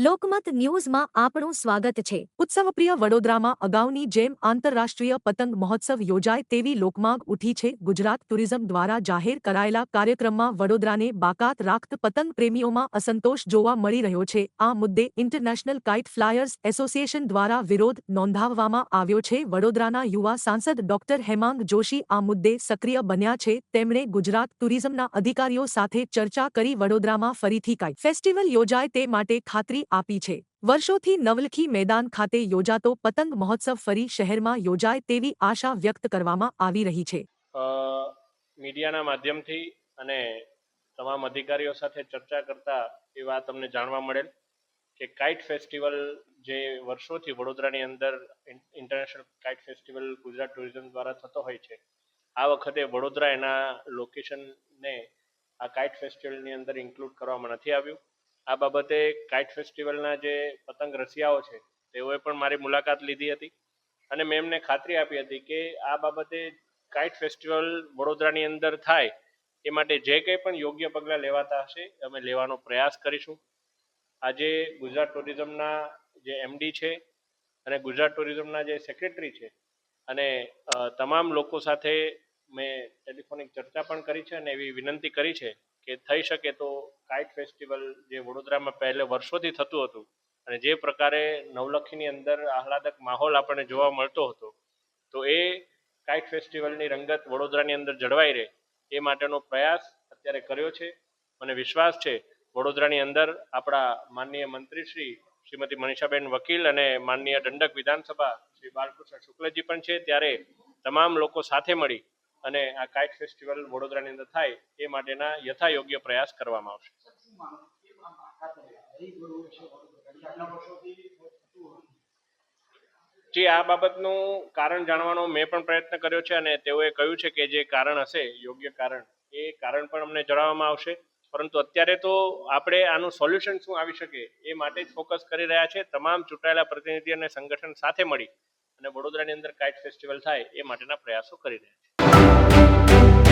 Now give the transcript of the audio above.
લોકમત ન્યૂઝમાં આપણું સ્વાગત છે. ઉત્સવપ્રિય વડોદરામાં અગાઉની જેમ આંતરરાષ્ટ્રીય પતંગ મહોત્સવ યોજાય તેવી લોકમાંગ ઉઠી છે. ગુજરાત ટુરિઝમ દ્વારા જાહેર કરાયેલા કાર્યક્રમમાં વડોદરાને બાકાત રાખત પતંગ પ્રેમીઓમાં અસંતોષ જોવા મળી રહ્યો છે. આ મુદ્દે ઇન્ટરનેશનલ કાઇટ ફ્લાયર્સ એસોસિએશન દ્વારા વિરોધ નોંધાવવામાં આવ્યો છે. વડોદરાના યુવા સાંસદ ડોક્ટર હેમાંગ જોશી આ મુદ્દે સક્રિય બન્યા છે. તેમણે ગુજરાત ટુરિઝમના અધિકારીઓ સાથે ચર્ચા કરી વડોદરામાં ફરીથી કાઇટ ફેસ્ટિવલ યોજાય તે માટે ખાતરી આપી છે. વર્ષોથી નવલખી મેદાન ખાતે યોજાતો પતંગ મહોત્સવ ફરી શહેરમાં યોજાય તેવી આશા વ્યક્ત કરવામાં આવી રહી છે. મીડિયાના માધ્યમથી અને તમામ અધિકારીઓ સાથે ચર્ચા કરતા એ વાત અમને જાણવા મળેલ કે કાઇટ ફેસ્ટિવલ જે વર્ષોથી વડોદરાની અંદર international kite festival Gujarat tourism દ્વારા થતો હોય છે, આ વખતે વડોદરા એના લોકેશનને આ કાઇટ ફેસ્ટિવલની અંદર ઇન્ક્લુડ કરવામાં નથી આવ્યું. આ બાબતે કાઇટ ફેસ્ટિવલના જે પતંગ રસિયાઓ છે, તેઓએ પણ મારી મુલાકાત લીધી હતી અને મેં એમને ખાતરી આપી હતી કે આ બાબતે કાઇટ ફેસ્ટિવલ વડોદરાની અંદર થાય એ માટે જે કંઈ પણ યોગ્ય પગલાં લેવાતા હશે, અમે લેવાનો પ્રયાસ કરીશું. આજે ગુજરાત ટુરિઝમના જે એમડી છે અને ગુજરાત ટુરિઝમના જે સેક્રેટરી છે અને તમામ લોકો સાથે મેં ટેલિફોનિક ચર્ચા પણ કરી છે અને એવી વિનંતી કરી છે કે થઈ શકે તો કાઇટ ફેસ્ટિવલ જે વડોદરામાં પહેલે વર્ષોથી થતું હતું અને જે પ્રકારે નવલખીની અંદર આહલાદક માહોલ આપણને જોવા મળતો હતો, તો એ કાઇટ ફેસ્ટિવલની રંગત વડોદરાની અંદર જળવાઈ રહે એ માટેનો પ્રયાસ અત્યારે કર્યો છે. મને વિશ્વાસ છે વડોદરાની અંદર આપણા માનનીય મંત્રી શ્રી શ્રીમતી મનીષાબેન વકીલ અને માનનીય દંડક વિધાનસભા શ્રી બાલકૃષ્ણ શુક્લજી પણ છે. ત્યારે તમામ લોકો સાથે મળી અને આ કાઇટ ફેસ્ટિવલ વડોદરાની અંદર થાય, એ માટેના યથાયોગ્ય પ્રયાસ કરવામાં આવશે. જી, આ બાબતનું કારણ જાણવાનો મેં પણ પ્રયત્ન કર્યો છે અને તેઓએ કહ્યું છે કે જે કારણ હશે, યોગ્ય કારણ, એ કારણ પણ અમને જણાવવામાં આવશે. પરંતુ અત્યારે તો આપણે આનું સોલ્યુશન શું આવી શકે, એ માટે જ ફોકસ કરી રહ્યા છે તમામ ચૂંટાયેલા પ્રતિનિધિ અને સંગઠન સાથે મળી અને વડોદરાની અંદર કાઇટ ફેસ્ટિવલ થાય, એ માટેના પ્રયાસો કરી રહ્યા છે. Thank you.